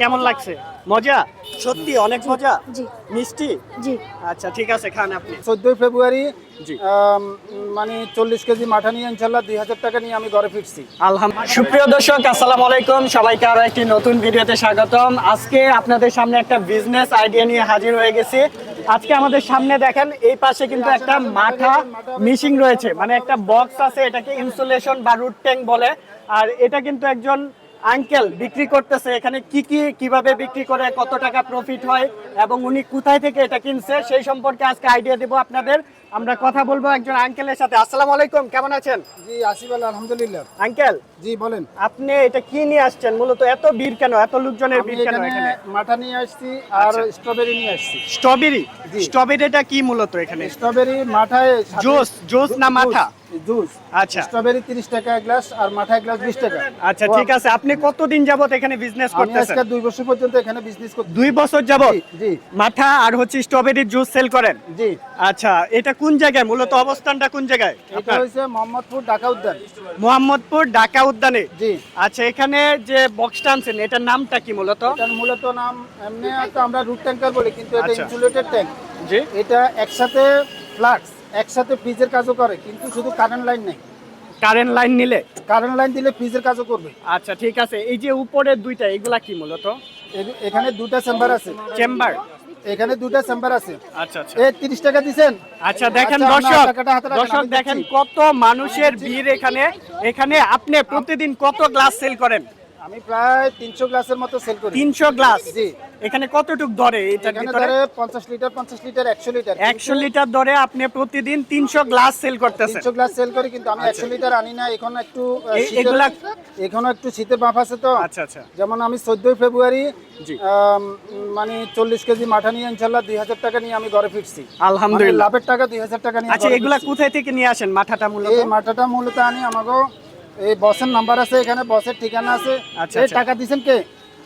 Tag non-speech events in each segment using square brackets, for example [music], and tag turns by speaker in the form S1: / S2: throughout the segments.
S1: কেমন লাগছে? মজা? সত্যি অনেক মজা।
S2: জি।
S1: মিষ্টি?
S2: জি।
S1: আচ্ছা ঠিক আছে খান আপনি।
S3: চোদ্দই ফেব্রুয়ারি
S1: জি।
S3: মানে চল্লিশ কেজি মাঠা নিয়ে ইনশাল্লাহ দুই হাজার টাকা নিয়ে আমি ঘরে ফিরছি।
S1: আলহামদুলিল্লাহ। সুপ্রিয় দর্শক আসসালামু আলাইকুম। সবাইকে আরও একটি নতুন ভিডিওতে স্বাগতম। আজকে আপনাদের সামনে একটা বিজনেস আইডিয়া নিয়ে হাজির হয়ে গেছি। আজকে আমাদের সামনে দেখেন এই পাশে কিন্তু একটা মাঠা মিশিং রয়েছে। মানে একটা বক্স আছে এটাকে ইনসুলেশন বা রুট ট্যাঙ্ক বলে। আর এটা কিন্তু একজন আঙ্কেল বিক্রি করতেছে এখানে কি কি কীভাবে বিক্রি করে কত টাকা প্রফিট হয় এবং উনি কোথায় থেকে এটা কিনছে সেই সম্পর্কে আজকে আইডিয়া দেব আপনাদের। আমরা কথা বলব একজন আঙ্কেলের সাথে। আসসালামু আলাইকুম কেমন আছেন?
S3: জি আসিফ আল্লাহ আলহামদুলিল্লাহ।
S1: আঙ্কেল?
S3: জি বলেন।
S1: আপনি এটা কি নিয়ে আসছেন? মূলত এত ভিড় কেন? এত লোকজনের ভিড় কেন
S3: এখানে মাঠা নিয়ে আসছি আর
S1: আচ্ছা।
S3: স্ট্রবেরি নিয়ে আসছি।
S1: স্ট্রবেরি? স্ট্রবেরিটা কি মূলত এখানে?
S3: স্ট্রবেরি মাঠায়
S1: জুস জুস না মাঠা?
S3: জুস।
S1: আচ্ছা।
S3: স্ট্রবেরি তিরিশ টাকা গ্লাস আর মাঠা গ্লাস বিশ টাকা।
S1: আচ্ছা ঠিক আছে। আপনি কতদিন যাবত এখানে বিজনেস করতেছেন?
S3: আজকে দুই বছর পর্যন্ত এখানে বিজনেস করছি
S1: দুই বছর যাবত
S3: জি, জি।
S1: মাঠা আর হচ্ছে স্ট্রবেরির জুস সেল করেন?
S3: জি।
S1: আচ্ছা এটা কোন জায়গায়? মূলত অবস্থানটা কোন জায়গায়?
S3: এটা
S1: আপনার?
S3: মোহাম্মদপুর ঢাকা উদ্যান।
S1: মোহাম্মদপুর ঢাকা উদ্যানে?
S3: জি।
S1: আচ্ছা এখানে যে বক্সটা আনছেন এটার নামটা কি মূলত?
S3: এটার মূলত নাম এমনি তো আমরা রুট ট্যাঙ্কার বলি কিন্তু এটা। ইনসুলেটেড ট্যাঙ্ক
S1: জি।
S3: এটা একসাথে ফ্লাক্স একসাথে ফ্রিজের কাজও করে কিন্তু শুধু কারেন্ট লাইন নেই।
S1: কারেন্ট লাইন নিলে?
S3: কারেন্ট লাইন দিলে ফ্রিজের কাজও করবে।
S1: আচ্ছা ঠিক আছে। এই যে উপরের দুইটা এগুলা কি মূলত?
S3: এখানে দুটা চেম্বার আছে।
S1: চেম্বার
S3: এখানে দুটা চেম্বার আছে।
S1: আচ্ছা আচ্ছা।
S3: এ তিরিশ টাকা দিছেন?
S1: আচ্ছা দেখেন
S3: আচ্ছা,
S1: দর্শক দর্শক দেখেন কত মানুষের ভিড় এখানে। এখানে আপনি প্রতিদিন কত গ্লাস সেল করেন?
S3: আমি প্রায় তিনশো গ্লাসের মতো সেল করি।
S1: তিনশো গ্লাস?
S3: জি।
S1: এখানে কতটুক এটার
S3: এখানে
S1: ভিতরে?
S3: ধরে পঞ্চাশ লিটার পঞ্চাশ লিটার একশো লিটার।
S1: একশো লিটার ধরে আপনি প্রতিদিন তিনশো গ্লাস সেল করতেছেন।
S3: তিনশো গ্লাস সেল করি কিন্তু আমি একশো লিটার আনি না এখন একটু
S1: আচ্ছা। এগুলা-
S3: এখনও একটু শীতের ভাব আছে তো।
S1: আচ্ছা আচ্ছা।
S3: যেমন আমি চোদ্দই ফেব্রুয়ারি
S1: জি।
S3: মানে চল্লিশ কেজি মাঠা নিয়ে ইনশাল্লাহ দুই হাজার টাকা নিয়ে আমি ঘরে ফিরছি। মানে
S1: আলহামদুলিল্লাহ।
S3: লাভের টাকা দুই হাজার টাকা নিয়ে
S1: আচ্ছা এগুলা কোথায় থেকে নিয়ে আসেন মাথাটা মূলত?
S3: এই মাঠাটা মূলত আনি আমাকে এই বসের নাম্বার আছে এখানে বসের ঠিকানা আছে
S1: আচ্ছা,
S3: এই
S1: আচ্ছা।
S3: টাকা দিছেন কে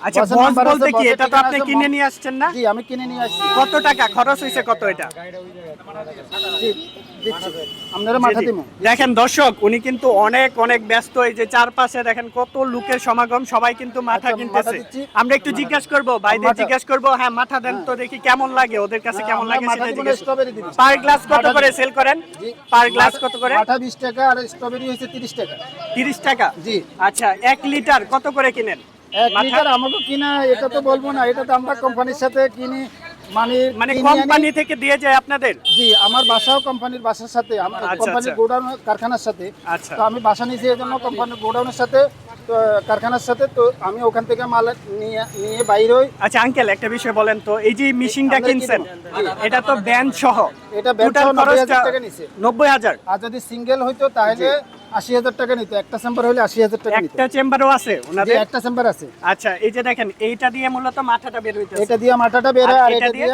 S1: আচ্ছা বলতে কি এটা তো আপনি কিনে নিয়ে আসছেন না?
S3: জি আমি কিনে নিয়ে আসছি।
S1: কত টাকা? খরচ হয়েছে কত এটা? দেখেন দর্শক উনি কিন্তু অনেক অনেক ব্যস্ত। এই যে চারপাশে দেখেন কত লোকের সমাগম সবাই কিন্তু মাথা
S3: আচ্ছা,
S1: কিনতেছে। আমরা একটু জিজ্ঞেস করব বাইরে। জিজ্ঞেস করব হ্যাঁ মাথা দেন তো দেখি কেমন লাগে ওদের কাছে কেমন লাগে
S3: হ্যাঁ,
S1: সেটা জিজ্ঞেস পার গ্লাস কত করে সেল করেন? পার গ্লাস কত করে?
S3: বিশ টাকা আর স্ট্রবেরি হয়েছে তিরিশ টাকা।
S1: তিরিশ টাকা?
S3: জি।
S1: আচ্ছা এক লিটার কত করে কিনেন?
S3: এক? লিটার আমাকে কিনা এটা তো বলব না এটা তো আমরা কোম্পানির সাথে কিনি মানে
S1: মানে কোম্পানি থেকে দিয়ে যায় আপনাদের?
S3: জি আমার বাসাও কোম্পানির বাসার সাথে আমার
S1: আচ্ছা,
S3: কোম্পানির
S1: আচ্ছা।
S3: গোডাউন কারখানার সাথে।
S1: আচ্ছা।
S3: তো আমি বাসা নিয়েছি কোম্পানির গোডাউনের সাথে কারখানার সাথে তো আমি ওখান থেকে মাল নিয়ে নিয়ে বাইরে হই।
S1: আচ্ছা আঙ্কেল একটা বিষয় বলেন তো এই যে মেশিনটা কিনছেন এটা তো ব্যান্ড সহ।
S3: এটা
S1: Total
S3: সহ নব্বই হাজার টাকা নিছে।
S1: নব্বই হাজার।
S3: আর যদি সিঙ্গেল হইতো তাহলে আশি হাজার টাকা নিত একটা চেম্বার হলে আশি হাজার টাকা
S1: একটা চেম্বারও আছে ওনাদের?
S3: একটা চেম্বার আছে।
S1: আচ্ছা এই যে দেখেন এইটা দিয়ে মূলত মাথাটা বের হইতেছে।
S3: এটা দিয়ে মাথাটা বের হয়
S1: আর এটা দিয়ে?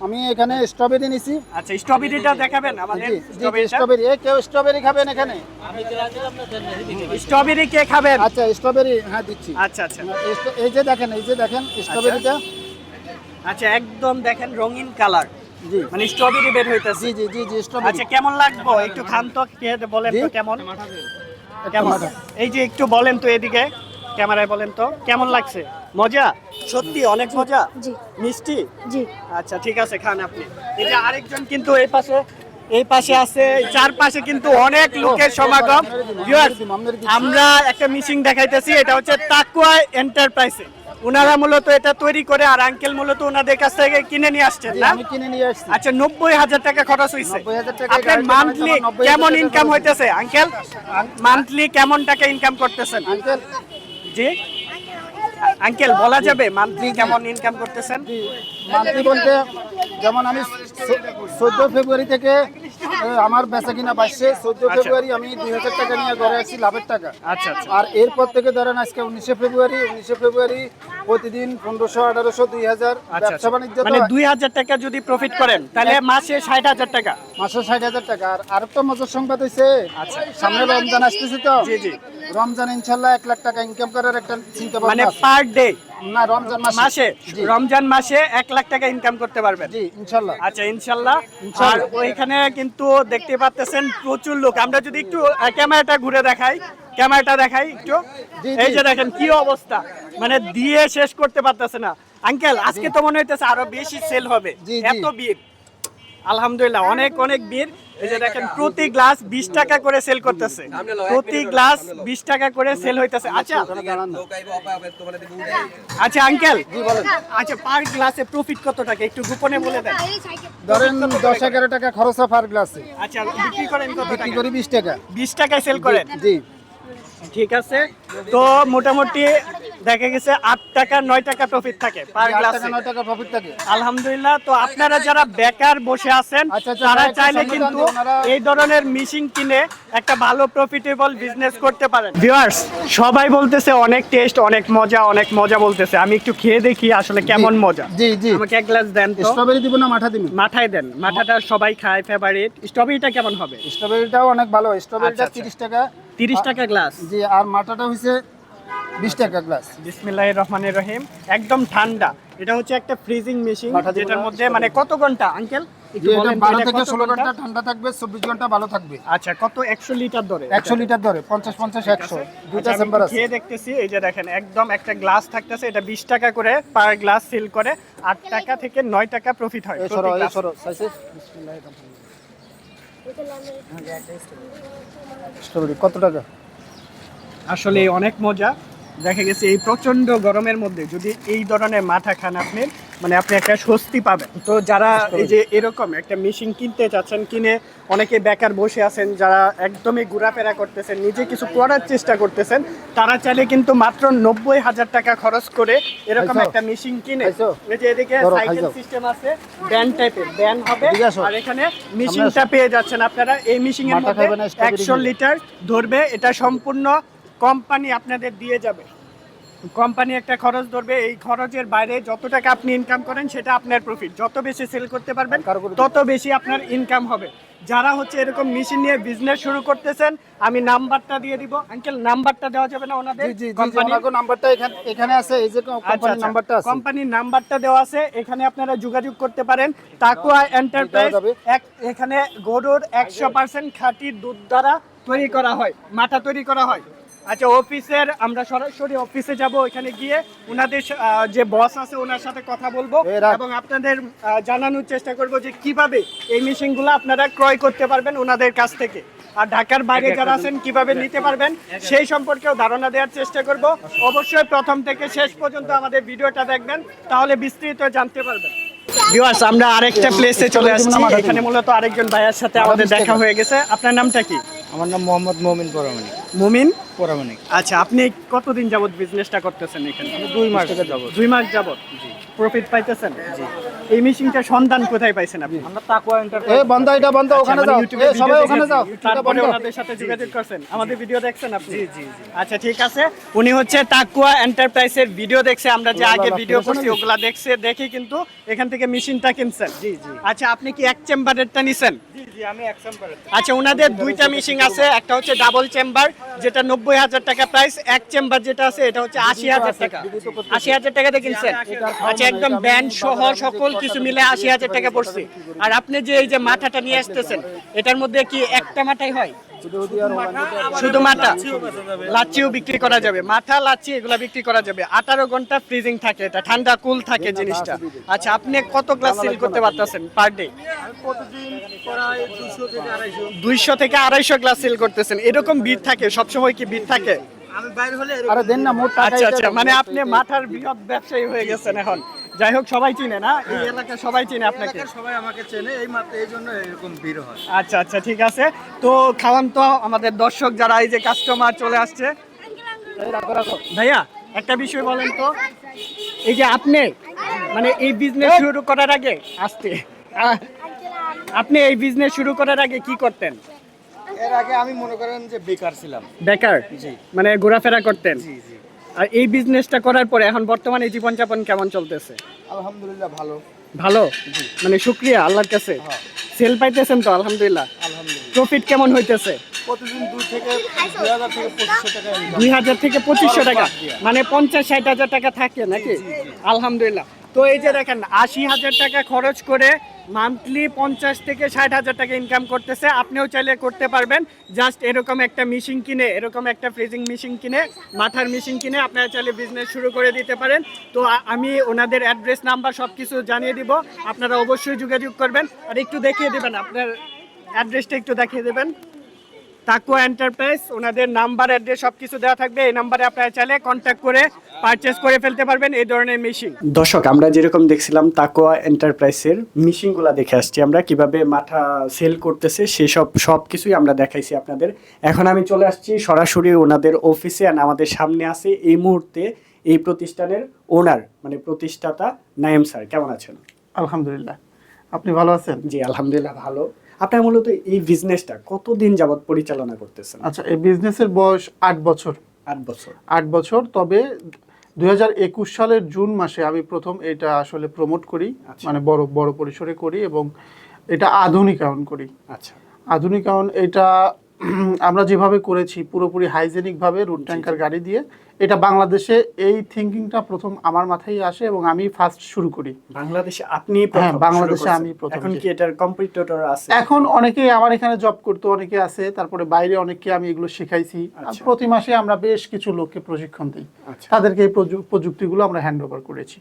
S3: আমি এখানে স্ট্রবেরি নিছি।
S1: আচ্ছা স্ট্রবেরিটা দেখাবেন আমাদের
S3: স্ট্রবেরি এ কেউ স্ট্রবেরি খাবেন এখানে?
S1: স্ট্রবেরি কে খাবেন?
S3: আচ্ছা স্ট্রবেরি হ্যাঁ দিচ্ছি।
S1: আচ্ছা আচ্ছা।
S3: এই যে দেখেন এই যে দেখেন স্ট্রবেরিটা
S1: আচ্ছা। একদম দেখেন রঙিন কালার মানে স্ট্রবেরি বের হইতেছে।
S3: জি জি জি স্ট্রবেরি
S1: আচ্ছা কেমন লাগবো? একটু খান তো খেয়ে বলেন তো কেমন? কেমন? এই যে একটু বলেন তো এদিকে ক্যামেরায় বলেন তো। কেমন লাগছে? মজা? সত্যি অনেক মজা।
S2: জি।
S1: মিষ্টি?
S2: জি।
S1: আচ্ছা ঠিক আছে খান আপনি। এই যে আরেকজন কিন্তু এই পাশে এই পাশে আছে। চারপাশে কিন্তু অনেক লোকের সমাগম। আমরা একটা মিশিং দেখাইতেছি এটা হচ্ছে তাকুয়া এন্টারপ্রাইজে। ওনারা মূলত এটা তৈরি করে আর আঙ্কেল মূলত ওনাদের কাছ থেকে কিনে নিয়ে আসছেন না?
S3: আমি কিনে নিয়ে আসছি।
S1: আচ্ছা নব্বই হাজার টাকা খরচ হয়েছে
S3: 90,000
S1: আপনার মান্থলি
S3: বানাইতে আমার 90,000
S1: কেমন ইনকাম হইতেছে আঙ্কেল মান্থলি কেমন টাকা ইনকাম করতেছেন?
S3: আঙ্কেল
S1: জি? আঙ্কেল বলা যাবে মান্থলি কেমন ইনকাম করতেছেন?
S3: মান্থলি বলতে যেমন আমি চোদ্দ ফেব্রুয়ারি থেকে আমার বেচা কিনা বাড়ছে চোদ্দ
S1: আচ্ছা।
S3: ফেব্রুয়ারি আমি দুই হাজার টাকা নিয়ে ঘরে আসছি লাভের টাকা।
S1: আচ্ছা আচ্ছা।
S3: আর এরপর থেকে ধরেন আজকে উনিশে ফেব্রুয়ারি উনিশে ফেব্রুয়ারি প্রতিদিন পনেরোশো আঠারোশো দুই হাজার
S1: আচ্ছা
S3: ব্যবসা বাণিজ্য
S1: মানে দুই হাজার টাকা যদি প্রফিট করেন তাহলে মাসে ষাট হাজার টাকা।
S3: মাসে ষাট হাজার টাকা। আর আরেকটা মজার সংবাদ হয়েছে। সামনে রমজান আসতেছে তো।
S1: জি, জি।
S3: রমজান ইনশাল্লাহ এক লাখ টাকা ইনকাম করার একটা চিন্তা
S1: মানে পার ডে
S4: না রমজান মাসে।
S1: রমজান মাসে এক লাখ টাকা ইনকাম করতে পারবেন।
S4: জি ইনশাল্লাহ।
S1: আচ্ছা ইনশাল্লাহ। আর ওইখানে কিন্তু দেখতে পাচ্ছেন প্রচুর লোক। আমরা যদি একটু ক্যামেরাটা ঘুরে দেখাই ক্যামেরাটা দেখাই একটু। এই যে দেখেন কি অবস্থা। মানে দিয়ে শেষ করতে পারতেছে না। আঙ্কেল আজকে তো মনে হইতেছে আরও বেশি সেল হবে। এত ভিড়। আলহামদুলিল্লাহ অনেক অনেক ভিড়। এই যে দেখেন প্রতি গ্লাস বিশ টাকা করে সেল করতেছে। প্রতি গ্লাস বিশ টাকা করে সেল হইতেছে। আচ্ছা আচ্ছা আঙ্কেল আচ্ছা পার গ্লাসে প্রফিট কত টাকা? একটু গোপনে বলে দেন।
S4: ধরেন দশ এগারো টাকা খরচ পার গ্লাসে।
S1: আচ্ছা বিক্রি করেন কত
S4: বিক্রি করি বিশ টাকা।
S1: বিশ টাকায় সেল করেন?
S4: জি।
S1: ঠিক আছে? তো মোটামুটি দেখা গেছে আট টাকা নয় টাকা প্রফিট থাকে পার গ্লাসে
S4: নয় টাকা প্রফিট থাকে।
S1: আলহামদুলিল্লাহ তো আপনারা যারা বেকার বসে আছেন
S4: আচ্ছা, আচ্ছা,
S1: তারা চাইলে কিন্তু এই ধরনের মেশিন কিনে একটা ভালো প্রফিটেবল বিজনেস করতে পারেন। ভিউয়ার্স সবাই বলতেছে অনেক টেস্ট অনেক মজা অনেক মজা বলতেছে। আমি একটু খেয়ে দেখি আসলে কেমন মজা।
S4: জি জি।
S1: আমাকে এক গ্লাস দেন তো।
S4: স্ট্রবেরি দিব না মাঠা দিব?
S1: মাথায় দেন। মাথাটা সবাই খায় ফেভারিট স্ট্রবেরিটা কেমন হবে?
S4: স্ট্রবেরিটাও অনেক ভালো। স্ট্রবেরিটা
S1: আচ্ছা, আচ্ছা।
S4: তিরিশ টাকা
S1: তিরিশ টাকা গ্লাস
S4: জি আর মাঠাটা হচ্ছে বিশ টাকা গ্লাস
S1: বিসমিল্লাহির রহমানির রহিম একদম ঠান্ডা। এটা হচ্ছে একটা ফ্রিজিং মেশিন যেটার মধ্যে মানে কত ঘণ্টা আঙ্কেল
S4: থেকে ষোলো ঘণ্টা? ঠান্ডা থাকবে চব্বিশ ঘণ্টা ভালো থাকবে।
S1: আচ্ছা কত? একশো লিটার ধরে
S4: একশো লিটার ধরে পঞ্চাশ পঞ্চাশ একশো। দুইটা
S1: আচ্ছা,
S4: চেম্বার
S1: খেয়ে দেখতেছি এই যে দেখেন একদম একটা গ্লাস থাকতেছে এটা বিশ টাকা করে পার গ্লাস সেল করে আট টাকা থেকে নয় টাকা প্রফিট হয়
S4: স্ট্রবেরি কত টাকা?
S1: আসলে অনেক মজা। দেখা গেছে এই প্রচণ্ড গরমের মধ্যে যদি এই ধরনের মাথা খান আপনি মানে আপনি একটা স্বস্তি পাবেন। তো যারা এই যে এরকম একটা মেশিন কিনতে চাচ্ছেন কিনে অনেকে বেকার বসে আছেন যারা একদমই ঘোরাফেরা করতেছেন নিজে কিছু করার চেষ্টা করতেছেন তারা চাইলে কিন্তু মাত্র নব্বই হাজার টাকা খরচ করে এরকম একটা মেশিন কিনে। এই যে এদিকে সাইকেল সিস্টেম আছে ব্যান টাইপের ব্যান হবে আর এখানে মেশিনটা পেয়ে যাচ্ছেন আপনারা। এই
S4: মেশিনের
S1: মধ্যে একশো লিটার ধরবে এটা সম্পূর্ণ কোম্পানি আপনাদের দিয়ে যাবে। কোম্পানি একটা খরচ ধরবে এই খরচের বাইরে যত টাকা আপনি ইনকাম করেন সেটা আপনার প্রফিট যত বেশি সেল করতে পারবেন তত বেশি আপনার ইনকাম হবে। যারা হচ্ছে এরকম মেশিন নিয়ে বিজনেস শুরু করতেছেন আমি নাম্বারটা দিয়ে দিব। আঙ্কেল নাম্বারটা দেওয়া যাবে না ওনাদের? কোম্পানি
S4: নাম্বারটা এখানে এখানে আছে এই যে কোম্পানির নাম্বারটা আছে।
S1: কোম্পানির নাম্বারটা দেওয়া আছে এখানে আপনারা যোগাযোগ করতে পারেন। তাকুয়া এন্টারপ্রাইজ এখানে গরুর একশো পার্সেন্ট খাঁটি দুধ দ্বারা তৈরি করা হয় মাথা তৈরি করা হয়। আচ্ছা অফিসের আমরা সরাসরি অফিসে যাব ওখানে গিয়ে। ওনাদের যে বস আছে ওনার সাথে কথা বলব এবং আপনাদের জানানোর চেষ্টা করব যে কীভাবে এই মেশিনগুলো আপনারা ক্রয় করতে পারবেন ওনাদের কাছ থেকে। আর ঢাকার বাইরে যারা আছেন কীভাবে নিতে পারবেন সেই সম্পর্কেও ধারণা দেওয়ার চেষ্টা করব। অবশ্যই প্রথম থেকে শেষ পর্যন্ত আমাদের ভিডিওটা দেখবেন তাহলে বিস্তৃত জানতে পারবেন। ভিউয়ার্স আমরা আরেকটা প্লেসে চলে আসছি। এখানে মূলত আরেকজন ভাইয়ের সাথে আমাদের দেখা হয়ে গেছে। আপনার নামটা কি?
S5: আমার নাম মোহাম্মদ মমিন পরামানিক।
S1: মুমিন?
S5: পরামানিক।
S1: আচ্ছা আপনি কতদিন যাবত বিজনেসটা করতেছেন এখানে?
S5: দুই মাস যাবত
S1: দুই মাস যাবত প্রফিট পাইতেছেন? এই মেশিনটা সন্ধান কোথায় পাইছেন আপনি?
S5: আমরা তাকুয়া
S4: এ
S5: এন্টারপ্রাইজ
S4: বন্ধ এটা বন্ধ ওখানে
S1: মানে
S4: যাও।
S1: ইউটিউবে
S4: এ সবাই ওখানে যাও। এটা
S1: তারপরে ওনাদের সাথে যোগাযোগ করছেন। আমাদের ভিডিও দেখছেন আপনি? জি জি আচ্ছা ঠিক আছে। উনি হচ্ছে তাকুয়া এন্টারপ্রাইজের ভিডিও দেখছে। আমরা যে আগে ভিডিও করছি ওগুলা দেখছে দেখে কিন্তু এখান থেকে মেশিনটা কিনছেন। জি জি। আচ্ছা আপনি কি এক চেম্বারেরটা নিছেন?
S5: জি জি আমি একসাম পারে
S1: আচ্ছা ওনাদের দুইটা মেশিন আছে। একটা হচ্ছে ডাবল চেম্বার যেটা নব্বই হাজার টাকা প্রাইস এক চেম্বার যেটা আছে এটা হচ্ছে আশি হাজার টাকা। আশি হাজার টাকাতে কিনছেন? আচ্ছা একদম ব্যান্ড সহ সকল কিছু মিলে আশি হাজার টাকা পড়ছে। আর আপনি যে এই যে মাথাটা নিয়ে আসতেছেন এটার মধ্যে কি একটা মাথাই হয়? শুধু মাথা? লাচ্ছিও বিক্রি করা যাবে। মাথা লাচ্ছি এগুলা বিক্রি করা যাবে। আঠারো ঘণ্টা ফ্রিজিং থাকে এটা ঠান্ডা কুল থাকে জিনিসটা। আচ্ছা আপনি কত গ্লাস সেল করতে পারতেছেন পার ডে দুইশো থেকে আড়াইশো গ্লাস সেল করতেছেন। এরকম ভিড় থাকে সবসময় কি ভিড় থাকে?
S4: আরে দেন না মোট
S1: আচ্ছা আচ্ছা মানে আপনি মাথার বৃহৎ ব্যবসায়ী হয়ে গেছেন এখন। যাই হোক সবাই চিনে না? এই এলাকার সবাই চিনে আপনাকে?
S5: সবাই আমাকে চেনে এই মাত্র এই জন্য এরকম ভিড় হয়।
S1: আচ্ছা আচ্ছা ঠিক আছে। তো খাওয়ান তো আমাদের দর্শক যারা এই যে কাস্টমার চলে আসছে। ভাইয়া একটা বিষয় বলেন তো। এই যে আপনি মানে এই বিজনেস শুরু করার আগে আসতে আহ, আপনি এই বিজনেস শুরু করার আগে কি করতেন?
S5: এর আগে আমি মনে করেন যে বেকার ছিলাম।
S1: বেকার?
S5: জি।
S1: মানে ঘোরাফেরা করতেন?
S5: জি জি।
S1: আর এই বিজনেসটা করার পরে এখন বর্তমানে জীবনযাপন কেমন চলতেছে?
S5: আলহামদুলিল্লাহ ভালো।
S1: ভালো? মানে শুক্রিয়া আল্লাহর কাছে। সেল পাইতেছেন তো আলহামদুলিল্লাহ।
S5: আলহামদুলিল্লাহ।
S1: প্রফিট কেমন হইতেছে।
S5: দুই হাজার থেকে পঁচিশশো টাকা
S1: মানে পঞ্চাশ ষাট হাজার টাকা থাকে নাকি? আলহামদুলিল্লাহ। তো এই যে দেখেন, আশি হাজার টাকা খরচ করে মান্থলি পঞ্চাশ থেকে ষাট হাজার টাকা ইনকাম করতেছে। আপনিও চাইলে করতে পারবেন। জাস্ট এরকম একটা মেশিন কিনে, এরকম একটা ফ্রিজিং মেশিন কিনে, মাথার মেশিন কিনে আপনারা চাইলে বিজনেস শুরু করে দিতে পারেন। তো আমি ওনাদের অ্যাড্রেস নাম্বার সব কিছু জানিয়ে দিব। আপনারা অবশ্যই যোগাযোগ করবেন। আর একটু দেখিয়ে দেবেন, আপনার অ্যাড্রেসটা একটু দেখিয়ে দেবেন। তাকুয়া এন্টারপ্রাইজ ওনাদের নাম্বার অ্যাড্রেস সব কিছু দেওয়া থাকবে। এই নাম্বারে আপনারা চাইলে কন্ট্যাক্ট করে পারচেস করে ফেলতে পারবেন এই ধরনের মেশিন দর্শক আমরা যেরকম দেখছিলাম তাকুয়া এন্টারপ্রাইজের মেশিনগুলো দেখে আসছি আমরা কীভাবে মাথা সেল করতেছে সেসব সব কিছুই আমরা দেখাইছি আপনাদের। এখন আমি চলে আসছি সরাসরি ওনাদের অফিসে আর আমাদের সামনে আছে এই মুহূর্তে এই প্রতিষ্ঠানের ওনার মানে প্রতিষ্ঠাতা নায়েম স্যার। কেমন আছেন?
S4: আলহামদুলিল্লাহ। আপনি ভালো আছেন?
S1: জি আলহামদুলিল্লাহ ভালো। আপনার মূলত এই বিজনেসটা কতদিন যাবৎ পরিচালনা করতেছেন?
S4: আচ্ছা এই বিজনেসের বয়স আট বছর।
S1: আট বছর।
S4: আট বছর তবে দু হাজার একুশ সালের জুন মাসে আমি প্রথম এটা আসলে প্রমোট করি
S1: আচ্ছা।
S4: মানে বড় বড় পরিসরে করি এবং এটা আধুনিকায়ন করি।
S1: আচ্ছা।
S4: আধুনিকায়ন এটা আমরা যেভাবে করেছি পুরোপুরি হাইজেনিকভাবে রুট ট্যাঙ্কার গাড়ি দিয়ে এটা বাংলাদেশে এই থিঙ্কিংটা প্রথম আমার মাথায় আসে এবং আমি ফার্স্ট শুরু করি।
S1: বাংলাদেশে আপনি
S4: হ্যাঁ, বাংলাদেশে আমি প্রথম
S1: এখন কি এটার কম্পিটিটর আছে?
S4: এখন অনেকেই আমার এখানে জব করতে অনেকে আছে তারপরে বাইরে অনেককে আমি এগুলো শেখাইছি।
S1: আচ্ছা।
S4: প্রতি মাসে আমরা বেশ কিছু লোককে প্রশিক্ষণ দিই।
S1: আচ্ছা।
S4: তাদেরকে এই প্রযু- প্রযুক্তিগুলো আমরা হ্যান্ড ওভার করেছি।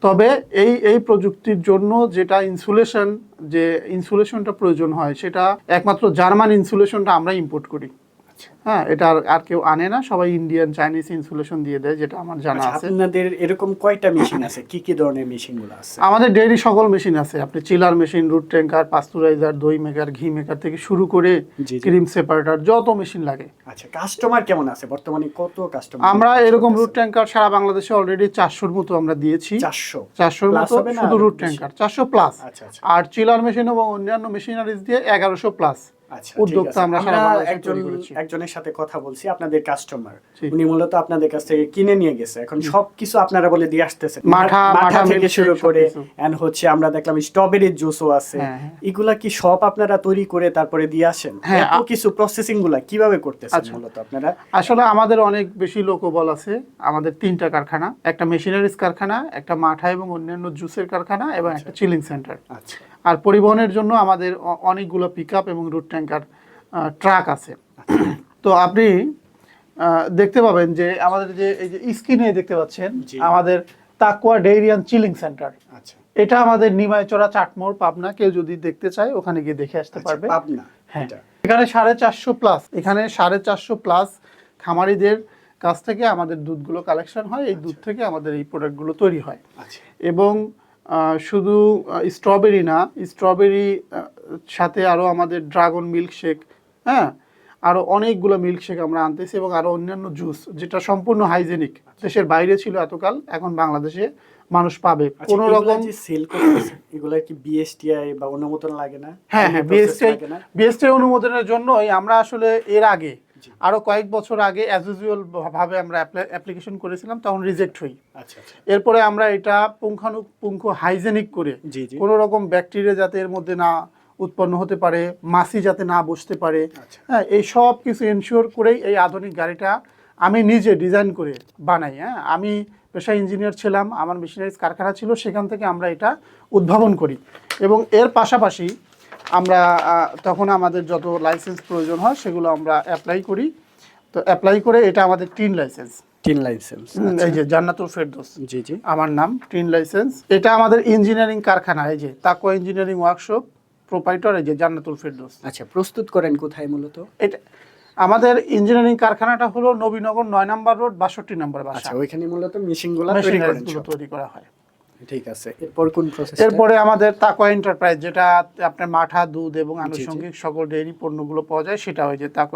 S4: তবে এই এই প্রযুক্তির জন্য যেটা ইনসুলেশন যে ইনসুলেশনটা প্রয়োজন হয় সেটা একমাত্র জার্মান ইনসুলেশনটা আমরা ইম্পোর্ট করি। হ্যাঁ এটা আর- কেউ আনে না সবাই ইন্ডিয়ান চাইনিজ ইনসুলেশন দিয়ে দেয় যেটা আমার জানা
S1: আচ্ছা,
S4: আছে।
S1: আপনাদের এরকম কয়টা মেশিন আছে? কি কি ধরনের মেশিনগুলো আছে?
S4: আমাদের ডেইরি সকল মেশিন আছে। আপনি chiller machine route tanker pasteuriser দই মেকার ঘি মেকার থেকে শুরু করে। ক্রিম সেপারেটর যত মেশিন লাগে।
S1: আচ্ছা কাস্টমার কেমন আছে? বর্তমানে কত কাস্টমার
S4: আমরা এরকম রুট ট্যাঙ্কার সারা বাংলাদেশে অলরেডি চারশোর মতো আমরা দিয়েছি।
S1: চারশো?
S4: চারশোর মতো শুধু রুট ট্যাঙ্কার চারশো প্লাস
S1: আচ্ছা আচ্ছা।
S4: আর চিলার মেশিন এবং অন্যান্য মেশিনারিজ দিয়ে এগারোশো প্লাস উদ্যোক্তা আমরা
S1: একজন একজনের সাথে কথা বলছি আপনাদের কাস্টমার উনি মূলত আপনাদের কাছ থেকে কিনে নিয়ে গেছে। এখন সবকিছু আপনারা বলে দিয়ে আসতেছেন
S4: মাঠা,
S1: মাঠা থেকে শুরু করে। এন্ড হচ্ছে আমরা দেখলাম স্ট্রবেরির জুসও আছে।
S4: হ্যাঁ, হ্যাঁ।
S1: এগুলা কি সব আপনারা তৈরি করে তারপরে দিয়ে আসেন?
S4: হ্যাঁ,
S1: এত কিছু প্রসেসিংগুলা কীভাবে করতেছেন
S4: আচ্ছা।
S1: মূলত আপনারা?
S4: আসলে আমাদের অনেক বেশি লোকবল আছে। আমাদের তিনটা কারখানা একটা মেশিনারিজ কারখানা একটা মাঠা এবং অন্যান্য জুসের কারখানা এবং একটা চিলিং সেন্টার
S1: আচ্ছা।
S4: আর পরিবহনের জন্য আমাদের অনেকগুলো পিক আপ এবং রুট ট্যাঙ্কার ট্রাক আছে। তো আপনি দেখতে পাবেন যে আমাদের যে এই যে স্ক্রিনে দেখতে পাচ্ছেন আমাদের তাকুয়া ডেইরিয়ান চিলিং সেন্টার
S1: আচ্ছা।
S4: এটা আমাদের নিমাইচড়া চাটমোড় পাবনা। কেউ যদি দেখতে চায় ওখানে গিয়ে দেখে আসতে পারবে।
S1: আচ্ছা, পাবনা
S4: হ্যাঁ। এখানে সাড়ে চারশো প্লাস এখানে সাড়ে চারশো প্লাস খামারিদের কাছ থেকে আমাদের দুধগুলো কালেকশন হয়। এই দুধ থেকে আমাদের এই প্রোডাক্টগুলো তৈরি হয়।
S1: আচ্ছা।
S4: এবং শুধু স্ট্রবেরি না স্ট্রবেরি সাথে আরও আমাদের ড্রাগন মিল্কশেক হ্যাঁ? আরও অনেকগুলো মিল্কশেক আমরা আনতেছি এবং আরও অন্যান্য জুস যেটা সম্পূর্ণ হাইজেনিক দেশের বাইরে ছিল এতকাল এখন বাংলাদেশে মানুষ পাবে।
S1: আচ্ছা,
S4: কোনো রকম
S1: সেল করতেছে এগুলা কি বিএসটিআই বা অনুমোদন লাগে না?
S4: হ্যাঁ হ্যাঁ
S1: process
S4: বিএসটি
S1: লাগে না?
S4: বিএসটি অনুমোদনের জন্যই আমরা আসলে এর আগে
S1: জি।
S4: আরও কয়েক বছর আগে অ্যাজ ইউজুয়াল ভাবে আমরা অ্যাপ্লিকেশন করেছিলাম তখন রিজেক্ট হই।
S1: আচ্ছা আচ্ছা।
S4: এরপরে আমরা এটা পুঙ্খানুপুঙ্খ হাইজেনিক করে
S1: জি জি।
S4: কোনো রকম ব্যাকটেরিয়া যাতে এর মধ্যে না উৎপন্ন হতে পারে মাছি যাতে না বসতে পারে
S1: আচ্ছা।
S4: হ্যাঁ এই সব কিছু এনশিওর করেই এই আধুনিক গাড়িটা আমি নিজে ডিজাইন করে বানাই হ্যাঁ। আমি পেশা ইঞ্জিনিয়ার ছিলাম আমার মেশিনারিজ কারখানা ছিল সেখান থেকে আমরা এটা উদ্ভাবন করি। এবং এর পাশাপাশি আমরা তখন আমাদের যত লাইসেন্স প্রয়োজন হয় সেগুলো আমরা অ্যাপ্লাই করি। তো অ্যাপ্লাই করে এটা আমাদের টিন লাইসেন্স
S1: তিন লাইসেন্স
S4: এই যে জান্নাতুল ফেরদোস।
S1: জি জি।
S4: আমার নাম টিন লাইসেন্স এটা আমাদের ইঞ্জিনিয়ারিং কারখানা এই যে তাকো ইঞ্জিনিয়ারিং ওয়ার্কশপ প্রোপাইটর এই যে জান্নাতুল ফেরদোস।
S1: আচ্ছা প্রস্তুত করেন কোথায় মূলত?
S4: এটা আমাদের ইঞ্জিনিয়ারিং কারখানাটা হলো নবীনগর নয় নম্বর রোড বাষট্টি নম্বর বাসা।
S1: আচ্ছা ওইখানে মূলত মেশিনগুলা তৈরি করেন
S4: মেশিনারিজগুলো
S1: সব।
S4: তৈরি করা হয়।
S1: ঠিক আছে। এরপর কোন প্রসেস
S4: এরপরে আমাদের এন্টারপ্রাইজ যেটা আপনার মাঠা দুধ এবং আনুষঙ্গিক সকল ডেইরি পণ্যগুলো পাওয়া যায় সেটা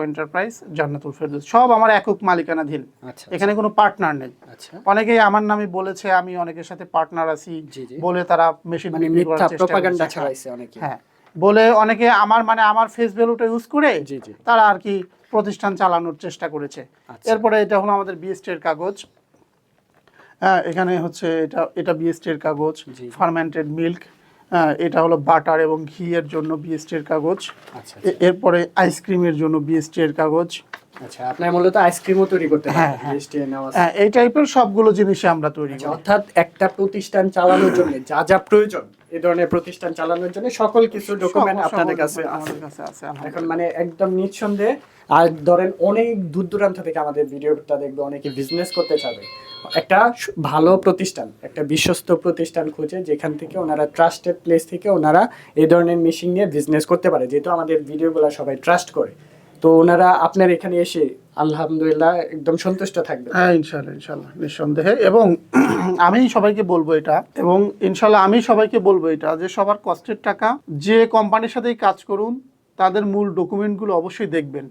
S4: এন্টারপ্রাইজ জান্নাতুল ফেরদৌস সব আমার একক মালিকানাধীন
S1: আচ্ছা
S4: এখানে কোনো পার্টনার নেই।
S1: আচ্ছা।
S4: অনেকেই আমার নামে বলেছে আমি অনেকের সাথে পার্টনার আছি। বলে তারা মেশিন
S1: মানে
S4: বিক্রি করার
S1: মিথ্যা
S4: চেষ্টা
S1: প্রপাগান্ডা ছড়াইছে অনেকে।
S4: হ্যাঁ। বলে অনেকে আমার মানে আমার ফেস ভ্যালুটা ইউজ করে। তারা আর কি প্রতিষ্ঠান চালানোর চেষ্টা করেছে।
S1: আচ্ছা।
S4: এরপরে এটা হলো আমাদের বিএসটি এর কাগজ। হ্যাঁ এখানে হচ্ছে এটা এটা বিএসটি এর কাগজ ফার্মেন্টেড মিল্ক হ্যাঁ এটা হলো বাটার এবং ঘি এর জন্য বিএসটি এর কাগজ।
S1: আচ্ছা
S4: এ- এরপরে আইসক্রিমের জন্য বিএসটি এর কাগজ।
S1: আচ্ছা আপনার মূলত আইসক্রিমও তৈরি করতে
S4: হ্যাঁ, হ্যাঁ। এই টাইপের সবগুলো জিনিসই আমরা তৈরি
S1: আচ্ছা,
S4: করি।
S1: অর্থাৎ একটা প্রতিষ্ঠান চালানোর জন্য যা যা প্রয়োজন এই ধরনের প্রতিষ্ঠান চালানোর জন্য সকল কিছু ডকুমেন্ট আপনাদের কাছে আছে
S4: আমাদের কাছে আছে
S1: এখন মানে একদম নিঃসন্দেহে আর ধরেন অনেক দূর দূরান্ত থেকে আমাদের ভিডিওটা দেখবে অনেকে বিজনেস করতে চাবে একটা ভালো প্রতিষ্ঠান, একটা বিশ্বস্ত প্রতিষ্ঠান খুঁজে যেখান থেকে ওনারা ট্রাস্টেড প্লেস থেকে ওনারা এই ধরনের মেশিন নিয়ে বিজনেস করতে পারে। যেহেতু আমাদের ভিডিওগুলো সবাই ট্রাস্ট করে। তো ওনারা আপনার এখানে এসে আলহামদুলিল্লাহ একদম সন্তুষ্ট থাকবে
S4: হ্যাঁ ইনশাল্লাহ ইনশাল্লাহ নিঃসন্দেহে। এবং [clears throat] আমি সবাইকে বলব এটা। এবং ইনশাল্লাহ আমি সবাইকে বলব এটা যে সবার কষ্টের টাকা, যে কোম্পানির সাথেই কাজ করুন, তাদের মূল ডকুমেন্টগুলো অবশ্যই দেখবেন।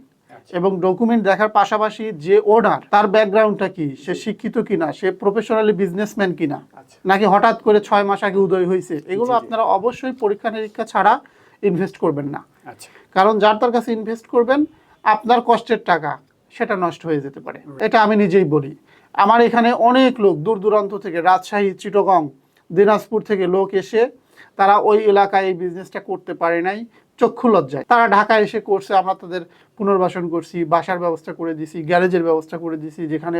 S4: এবং ডকুমেন্ট দেখার পাশাপাশি যে ওনার তার ব্যাকগ্রাউন্ডটা কি? সে শিক্ষিত কিনা? সে প্রফেশনালি বিজনেসম্যান কিনা?
S1: আচ্ছা।
S4: নাকি হঠাৎ করে ছয় মাস আগে উদয় হয়েছে? এগুলো। আপনারা অবশ্যই পরীক্ষা নিরীক্ষা ছাড়া ইনভেস্ট করবেন না।
S1: আচ্ছা।
S4: কারণ যার তার কাছে ইনভেস্ট করবেন আপনার কষ্টের টাকা সেটা নষ্ট হয়ে যেতে পারে। এটা আমি নিজেই বলি। আমার এখানে অনেক লোক দূর দূরান্ত থেকে রাজশাহী চিটগং দিনাজপুর থেকে লোক এসে তারা ওই এলাকায় এই বিজনেসটা করতে পারে নাই। চক্ষু লজ্জায়। তারা ঢাকা এসে করছে আমরা তাদের পুনর্বাসন করছি বাসার ব্যবস্থা করে দিছি গ্যারেজের ব্যবস্থা করে দিছি যেখানে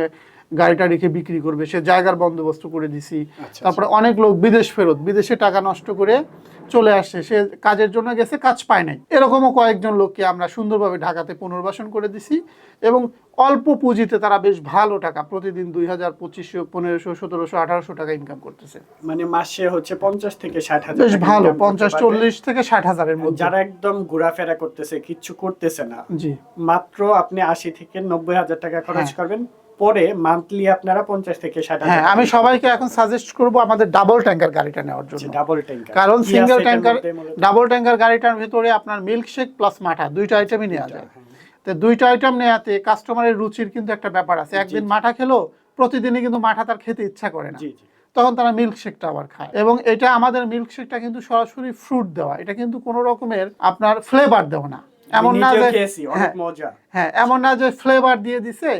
S4: গাড়িটা রেখে বিক্রি করবে সে জায়গার বন্দোবস্ত করে দিছি।
S1: আচ্ছা,
S4: তারপরে অনেক লোক বিদেশ ফেরত বিদেশে টাকা নষ্ট করে চলে আসছে সে কাজের জন্য গেছে কাজ পায় নাই। এরকমও কয়েকজন লোককে আমরা সুন্দরভাবে ঢাকাতে পুনর্বাসন করে দিছি এবং অল্প পুঁজিতে তারা বেশ ভালো টাকা প্রতিদিন দুই হাজার পঁচিশশো পনেরোশো সতেরোশো আঠারোশো টাকা ইনকাম করতেছে।
S1: মানে মাসে হচ্ছে পঞ্চাশ থেকে ষাট হাজার
S4: বেশ ভালো পঞ্চাশ চল্লিশ থেকে ষাট হাজারের মধ্যে।
S1: যারা একদম ঘোরাফেরা করতেছে কিচ্ছু করতেছে না।
S4: জি।
S1: মাত্র আপনি আশি থেকে নব্বই হাজার টাকা খরচ
S4: হ্যাঁ।
S1: করবেন। পরে মান্থলি আপনারা পঞ্চাশ থেকে ষাট
S4: হ্যাঁ আমি সবাইকে এখন সাজেস্ট করব আমাদের ডাবল ট্যাঙ্কার গাড়িটা নেওয়ার জন্য।
S1: ডাবল ট্যাঙ্কার
S4: কারণ সিঙ্গেল ট্যাঙ্কার ডাবল ট্যাঙ্কার গাড়িটার ভিতরে আপনার মিল্ক শেক প্লাস মাঠা দুইটা আইটেমই নেওয়া যায়। তো দুইটা আইটেম নেওয়াতে কাস্টমারের রুচির কিন্তু একটা ব্যাপার আছে। একদিন মাঠা খেলো প্রতিদিনই কিন্তু মাঠা তার খেতে ইচ্ছা করে না। তখন তারা মিল্ক শেকটা আবার খায়। এবং এটা আমাদের মিল্ক শেকটা কিন্তু সরাসরি ফ্রুট দেওয়া। এটা কিন্তু কোনো রকমের আপনার ফ্লেভার দেওয়া না। এমন না যে হ্যাঁ, হ্যাঁ এমন না যে ফ্লেভার দিয়ে দিছে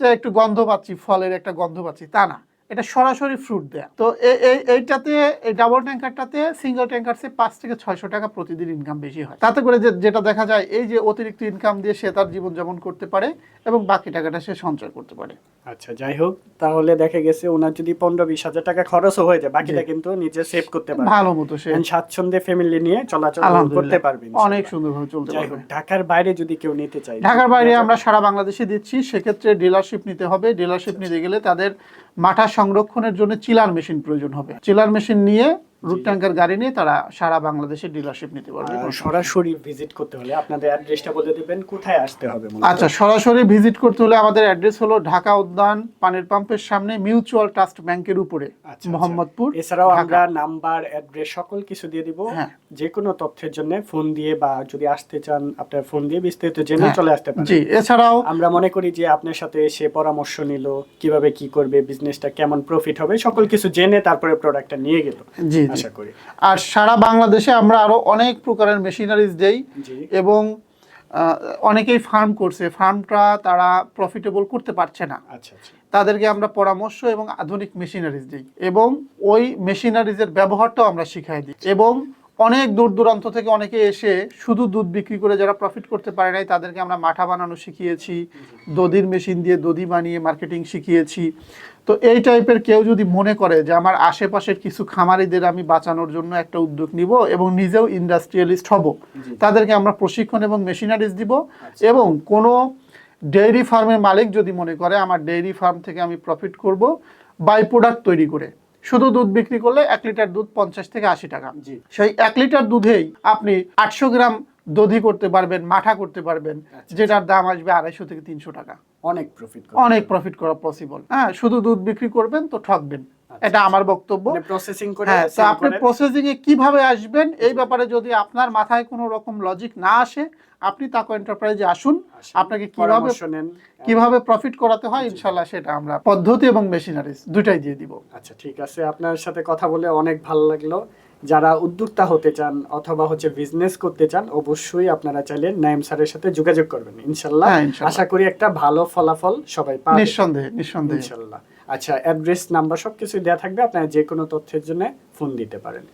S4: যে একটু গন্ধ পাচ্ছি ফলের একটা গন্ধ পাচ্ছি তা না। এটা সরাসরি ফ্রুট দেয়া। তো এই এই- এইটাতে এই ডাবল ট্যাঙ্কারটাতে সিঙ্গেল ট্যাঙ্কার সে পাঁচ থেকে ছয়শো টাকা প্রতিদিন ইনকাম বেশি হয়। তাতে করে যেটা দেখা যায় এই যে অতিরিক্ত ইনকাম দিয়ে সে তার জীবনযাপন করতে পারে এবং বাকি টাকাটা সে সঞ্চয় করতে পারে।
S1: আচ্ছা যাই হোক তাহলে দেখা গেছে ওনার যদি পনেরো বিশ হাজার টাকা খরচও হয়ে যায় বাকিটা কিন্তু নিজে সেভ করতে পারবে।
S4: ভালো মতো সে
S1: স্বাচ্ছন্দ্যে ফ্যামিলি নিয়ে চলাচল করতে পারবে
S4: অনেক সুন্দরভাবে চলতে পারবে।
S1: ঢাকার বাইরে যদি কেউ নিতে চায়
S4: ঢাকার বাইরে আমরা সারা বাংলাদেশে দিচ্ছি সেক্ষেত্রে ডিলারশিপ নিতে হবে। ডিলারশিপ নিতে গেলে তাদের মাঠা সংরক্ষণের জন্য চিলার মেশিন প্রয়োজন হবে। চিলার মেশিন নিয়ে রুট ট্যাঙ্কার গাড়ি নিয়ে তারা সারা বাংলাদেশে ডিলারশিপ নিতে পারবে।
S1: সরাসরি ভিজিট করতে হলে আপনাদের অ্যাড্রেসটা বলে দেবেন কোথায় আসতে হবে
S4: আচ্ছা সরাসরি ভিজিট করতে হলে আমাদের অ্যাড্রেস হলো ঢাকা উদ্যান পানির পাম্পের সামনে মিউচুয়াল ট্রাস্ট ব্যাংকের উপরে
S1: আচ্ছা,
S4: মোহাম্মদপুর
S1: আচ্ছা। এছাড়াও আমরা নাম্বার অ্যাড্রেস সকল কিছু দিয়ে দিব।
S4: হ্যাঁ।
S1: যে কোনো তথ্যের জন্য ফোন দিয়ে বা যদি আসতে চান আপনার ফোন দিয়ে বিস্তারিত জেনে
S4: হ্যাঁ,
S1: চলে আসতে পারেন।
S4: জি এছাড়াও
S1: আমরা মনে করি যে আপনার সাথে এসে পরামর্শ নিল কীভাবে কি করবে বিজনেসটা কেমন প্রফিট হবে সকল কিছু জেনে তারপরে প্রোডাক্টটা নিয়ে গেল।
S4: জি
S1: আশা করি।
S4: আর সারা বাংলাদেশে আমরা আরও অনেক প্রকারের মেশিনারিজ দেই এবং অনেকেই ফার্ম করছে। ফার্মটা তারা প্রফিটেবল করতে পারছে না।
S1: আচ্ছা আচ্ছা।
S4: তাদেরকে আমরা পরামর্শ এবং আধুনিক মেশিনারিজ দিই এবং ওই মেশিনারিজের ব্যবহারটাও আমরা শিখাই দিই এবং অনেক দূর দূরান্ত থেকে অনেকে এসে শুধু দুধ বিক্রি করে যারা প্রফিট করতে পারে নাই তাদেরকে আমরা মাঠা বানানো শিখিয়েছি। দধির মেশিন দিয়ে দধি বানিয়ে মার্কেটিং শিখিয়েছি। তো এই টাইপের কেউ যদি মনে করে যে আমার আশেপাশের কিছু খামারিদের আমি বাঁচানোর জন্য একটা উদ্যোগ নিব এবং নিজেও ইন্ডাস্ট্রিয়ালিস্ট হব তাদেরকে আমরা প্রশিক্ষণ এবং মেশিনারিজ দিব এবং কোনো ডেইরি ফার্মের মালিক যদি মনে করে আমার ডেইরি ফার্ম থেকে আমি প্রফিট করব বাই প্রোডাক্ট তৈরি করে। শুধু দুধ বিক্রি করলে এক লিটার দুধ পঞ্চাশ থেকে আশি টাকা।
S1: জি।
S4: সেই এক লিটার দুধেই আপনি আটশো গ্রাম দধি করতে পারবেন মাঠা করতে পারবেন
S1: আচ্ছা।
S4: যেটার দাম আসবে আড়াইশো থেকে তিনশো টাকা।
S1: অনেক প্রফিট
S4: অনেক প্রফিট করা পসিবল হ্যাঁ শুধু দুধ বিক্রি করবেন তো ঠকবেন।
S1: আচ্ছা,
S4: এটা আমার বক্তব্য।
S1: মানে প্রসেসিং করে
S4: হ্যাঁ তো আপনি প্রসেসিং এ কীভাবে আসবেন এই ব্যাপারে যদি আপনার মাথায় কোনো রকম লজিক না আসে আপনি তাকো এন্টারপ্রাইজে আসুন। আপনাকে কীভাবে কীভাবে প্রফিট করাতে হয় ইনশাল্লাহ সেটা আমরা পদ্ধতি এবং মেশিনারিজ দুটাই দিয়ে দিব।
S1: আচ্ছা ঠিক আছে। আপনার সাথে কথা বলে অনেক ভালো লাগল। যারা উদ্যোক্তা হতে চান অথবা হচ্ছে বিজনেস করতে চান অবশ্যই আপনারা চাইলে নাইম স্যারের সাথে যোগাযোগ করবেন ইনশাল্লাহ।
S4: হ্যাঁ,
S1: আশা করি একটা ভালো ফলাফল সবাই পাবে।
S4: নিঃসন্দেহে নিঃসন্দেহে।
S1: ইনশাল্লাহ। আচ্ছা অ্যাড্রেস নাম্বার সবকিছু দেওয়া থাকবে আপনারা যে কোনো তথ্যের জন্য ফোন দিতে পারেন।